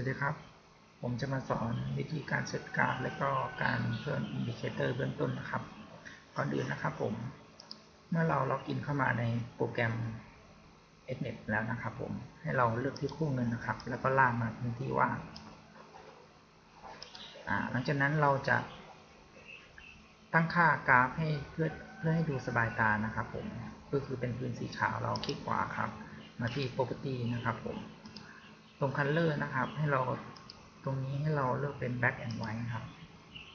วัสดีครับ ผมจะมาสอนวิธีการเซตกราฟ และก็การเพิ่มอินดิเคเตอร์เบื้องต้นนะครับ ก่อนอื่นนะครับผม เมื่อเราล็อกอินเข้ามาในโปรแกรม Xnet แล้วนะครับผม ให้เราเลือกที่คู่เงินนะครับ แล้วก็ลากมาพื้นที่ว่างหลังจากนั้นเราจะ ตั้งค่ากราฟให้เพื่อเพื่อให้ดูสบายตานะครับผม ก็คือเป็นพื้นสีขาวเราคลิกขวาครับ มาที่ property นะครับผม ตรง color นะครับ ให้เราตรงนี้ให้เราเลือกเป็น black and white ครับ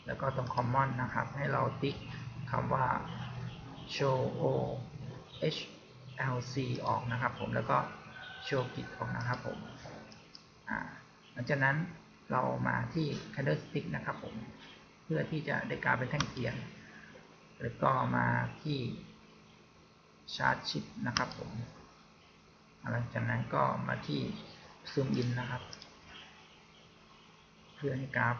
แล้วก็ตรง common นะครับ ให้เราติ๊กคำว่า show o h l c ออกนะครับผม แล้วก็ show git ออกนะครับผม หลังจากนั้นเรามาที่ candlestick นะครับผม เพื่อที่จะได้กลายเป็นแท่งเทียน แล้วก็มาที่ chart sheet นะครับผม หลังจากนั้นก็มาที่ ซูมอินนะครับ เพื่อให้กราฟ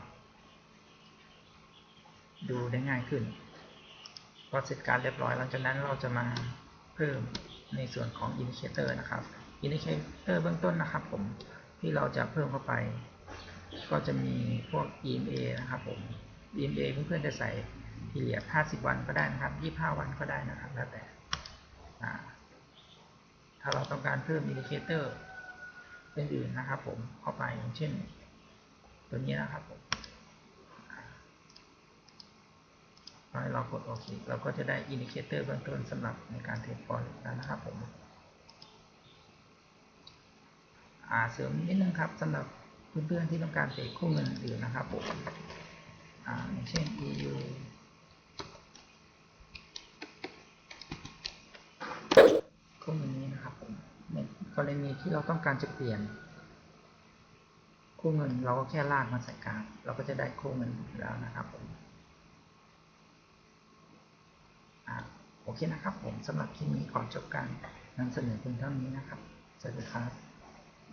ดูได้ง่ายขึ้นพอเสร็จการเรียบร้อยหลังจากนั้นเราจะมาเพิ่มในส่วนของอินดิเคเตอร์นะครับอินดิเคเตอร์เบื้องต้นนะครับผมที่เราจะเพิ่มเข้าไป ก็จะมีพวก EMA นะครับผม EMA เพื่อนๆจะใส่พีเรียด50 วันก็ได้นะครับ 25 วันก็ได้นะครับแล้วแต่ถ้าเราต้องการเพิ่มอินดิเคเตอร์ อื่นๆนะครับ ผมเข้าไปอย่างเช่น ตัวนี้นะครับผมพอเรากดโอเคเราก็จะได้อินดิเคเตอร์เบื้องต้นสำหรับในการเทรดฟอร์แล้วนะครับผมอ่าเสริมนิดนึงครับสำหรับเพื่อนๆที่ต้องการเทรดคู่เงินอื่นนะครับผมอ่าอย่างเช่น EU คู่เงินนี้นะครับผมใน กรณีที่เราต้องการจะเปลี่ยน คู่เงินเราก็แค่ลากมาใส่กราฟเราก็จะได้คู่เงินแล้วนะครับผมโอเคนะครับผมสำหรับคลิปนี้ขอจบการนำเสนอเพียงเท่านี้นะครับสวัสดีครับ